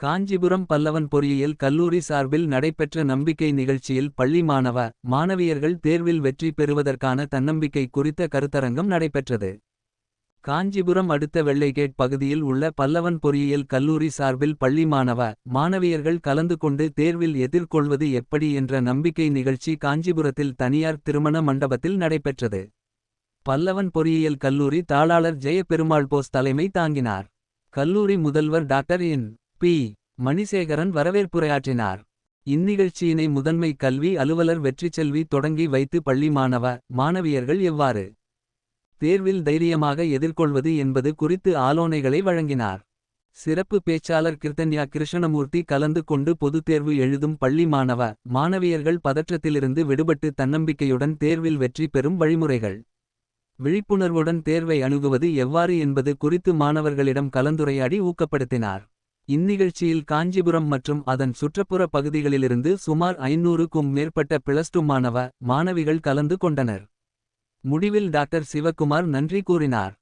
காஞ்சிபுரம் பல்லவன் பொறியியல் கல்லூரி சார்பில் நடைபெற்ற நம்பிக்கை நிகழ்ச்சியில் பள்ளி மாணவ மாணவியர்கள் தேர்வில் வெற்றி பெறுவதற்கான தன்னம்பிக்கை குறித்த கருத்தரங்கம் நடைபெற்றது. காஞ்சிபுரம் அடுத்த வெள்ளைகேட் பகுதியில் உள்ள பல்லவன் பொறியியல் கல்லூரி சார்பில் பள்ளி மாணவ மாணவியர்கள் கலந்து கொண்டு தேர்வில் எதிர்கொள்வது எப்படி என்ற நம்பிக்கை நிகழ்ச்சி காஞ்சிபுரத்தில் தனியார் திருமண மண்டபத்தில் நடைபெற்றது. பல்லவன் பொறியியல் கல்லூரி தாளாளர் ஜெயபெருமாள் போஸ் தலைமை தாங்கினார். கல்லூரி முதல்வர் டாக்டர் என். பி. மணிசேகரன் வரவேற்புரையாற்றினார். இந்நிகழ்ச்சியினை முதன்மை கல்வி அலுவலர் வெற்றிச்செல்வி தொடங்கி வைத்து பள்ளி மாணவ மாணவியர்கள் எவ்வாறு தேர்வில் தைரியமாக எதிர்கொள்வது என்பது குறித்து ஆலோசனைகளை வழங்கினார். சிறப்பு பேச்சாளர் கிருத்தன்யா கிருஷ்ணமூர்த்தி கலந்து கொண்டு பொதுத் தேர்வு எழுதும் பள்ளி மாணவ மாணவியர்கள் பதற்றத்திலிருந்து விடுபட்டு தன்னம்பிக்கையுடன் தேர்வில் வெற்றி பெறும் வழிமுறைகள். விழிப்புணர்வுடன் தேர்வை அணுகுவது எவ்வாறு என்பது குறித்து மாணவர்களிடம் கலந்துரையாடி ஊக்கப்படுத்தினார். இந்நிகழ்ச்சியில் காஞ்சிபுரம் மற்றும் அதன் சுற்றுப்புற பகுதிகளிலிருந்து சுமார் ஐநூறுக்கும் மேற்பட்ட பிளஸ்டு மாணவ மாணவிகள் கலந்து கொண்டனர். முடிவில் டாக்டர் சிவக்குமார் நன்றி கூறினார்.